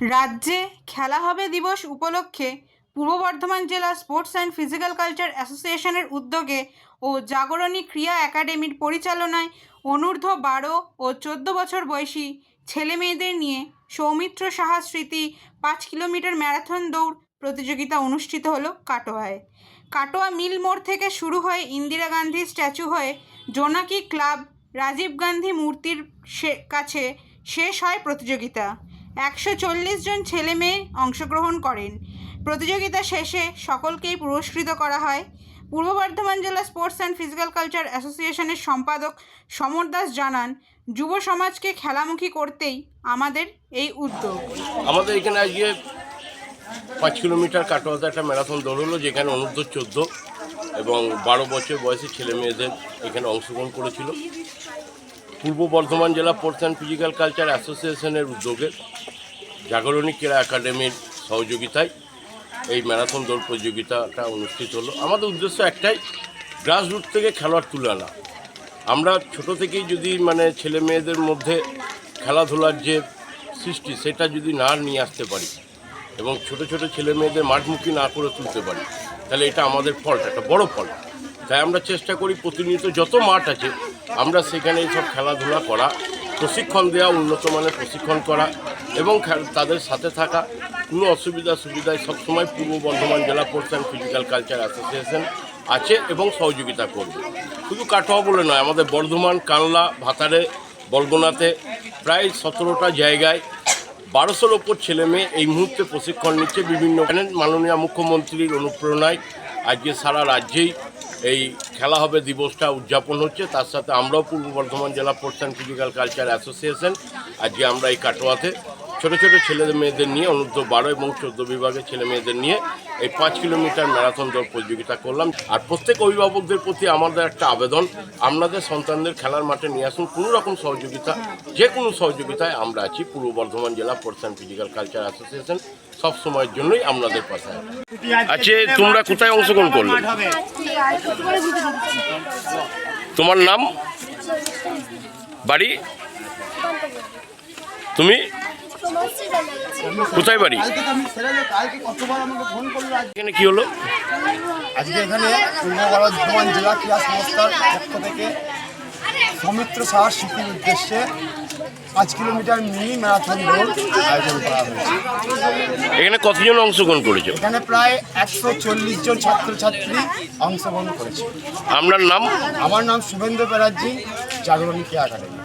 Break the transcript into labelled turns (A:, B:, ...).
A: রাজ্যে খেলা হবে দিবস উপলক্ষে পূর্ব বর্ধমান জেলা স্পোর্টস অ্যান্ড ফিজিক্যাল কালচার অ্যাসোসিয়েশনের উদ্যোগে ও জাগরণী ক্রিয়া একাডেমির পরিচালনায় অনূর্ধ্ব বারো ও চোদ্দ বছর বয়সী ছেলে মেয়েদের নিয়ে সৌমিত্র সাহা স্মৃতি পাঁচ কিলোমিটার ম্যারাথন দৌড় প্রতিযোগিতা অনুষ্ঠিত হলো কাটোয়ায়। কাটোয়া মিল মোড় থেকে শুরু হয়ে ইন্দিরা গান্ধী স্ট্যাচু হয়ে জোনাকি ক্লাব, রাজীব গান্ধী মূর্তির কাছে শেষ হয় প্রতিযোগিতা। একশো চল্লিশ জন ছেলে মেয়ে অংশগ্রহণ করেন। প্রতিযোগিতা শেষে সকলকেই পুরস্কৃত করা হয়। পূর্ব বর্ধমান জেলা স্পোর্টস অ্যান্ড ফিজিক্যাল কালচার অ্যাসোসিয়েশনের সম্পাদক সমর দাস জানান, যুব সমাজকে খেলামুখী করতেই আমাদের এই উদ্যোগ।
B: আমাদের এখানে আজকে পাঁচ কিলোমিটার কাটোয়াতে একটা ম্যারাথন দৌড় হলো, যেখানে অনূর্ধ্ব চোদ্দ এবং বারো বছর বয়সী ছেলে মেয়েদের এখানে অংশগ্রহণ করেছিল। পূর্ব বর্ধমান জেলা স্পোর্টস অ্যান্ড ফিজিক্যাল কালচার অ্যাসোসিয়েশনের উদ্যোগে জাগরণী ক্রীড়া একাডেমির সহযোগিতায় এই ম্যারাথন দৌড় প্রতিযোগিতাটা অনুষ্ঠিত হলো। আমাদের উদ্দেশ্য একটাই গ্রাসরুট থেকে খেলোয়াড় তুলে আনা। আমরা ছোট থেকেই যদি মানে ছেলে মেয়েদের মধ্যে খেলাধুলার যে সৃষ্টি, সেটা যদি না নিয়ে আসতে পারি এবং ছোট ছোট ছেলে মেয়েদের মাঠমুখী না করে তুলতে পারি, তাহলে এটা আমাদের ফল্ট একটা বড় ফল্ট তাই আমরা চেষ্টা করি প্রতিনিয়ত যত মাঠ আছে, আমরা সেখানে এইসব খেলাধুলা করা প্রশিক্ষণ দেওয়া, উন্নত মানের প্রশিক্ষণ করা এবং তাদের সাথে থাকা কোনো অসুবিধা সুবিধায় সবসময় পূর্ব বর্ধমান জেলা sports and physical culture association আছে এবং সহযোগিতা করবে। শুধু কাটোয়া বলে নয়, আমাদের বর্ধমান কানলা ভাতারে বলগোনাতে প্রায় সতেরোটা জায়গায় বারোশোর ওপর ছেলে মেয়ে এই মুহূর্তে প্রশিক্ষণ নিচ্ছে বিভিন্ন। মাননীয় মুখ্যমন্ত্রীর অনুপ্রেরণায় আজকে সারা রাজ্যেই এই খেলা হবে, দিবসটা উদযাপন হচ্ছে। তার সাথে আমরাও পূর্ব বর্ধমান জেলা sports and physical culture association আজকে আমরা এই কাটোয়াতে ছোট ছোট ছেলে মেয়েদের নিয়ে, অনূর্ধ্ব বারো এবং চোদ্দ বিভাগের ছেলে মেয়েদের নিয়ে এই পাঁচ কিলোমিটার ম্যারাথন দৌড় প্রতিযোগিতা করলাম। আর প্রত্যেক অভিভাবকদের প্রতি আমাদের একটা আবেদন, আপনাদের সন্তানদের খেলার মাঠে নিয়ে আসুন। কোনো রকম সহযোগিতা, যে কোনো সহযোগিতায় আমরা আছি। পূর্ব বর্ধমান জেলা sports and physical culture association সব সময়ের জন্যই আপনাদের পাশে আছি। আচ্ছা তোমরা কোথায় অংশগ্রহণ করলে? তোমার নাম? বাড়ি? তুমি? কোথায় বাড়ি? এখানে কি হলো?
C: আজকে এখানে পূর্ব বর্ধমান জেলা ক্রীড়া সংস্থার পক্ষ থেকে সৌমিত্র সাহার স্মৃতির উদ্দেশ্যে পাঁচ কিলোমিটার মিনি ম্যারাথন দৌড় আয়োজন করা হয়েছে।
B: এখানে কতজন অংশগ্রহণ করেছে?
C: এখানে প্রায় একশো চল্লিশ জন ছাত্রছাত্রী অংশগ্রহণ করেছে।
B: আপনার নাম?
C: আমার নাম শুভেন্দু ব্যানার্জি জাগরণী ক্রীড়া একাডেমি।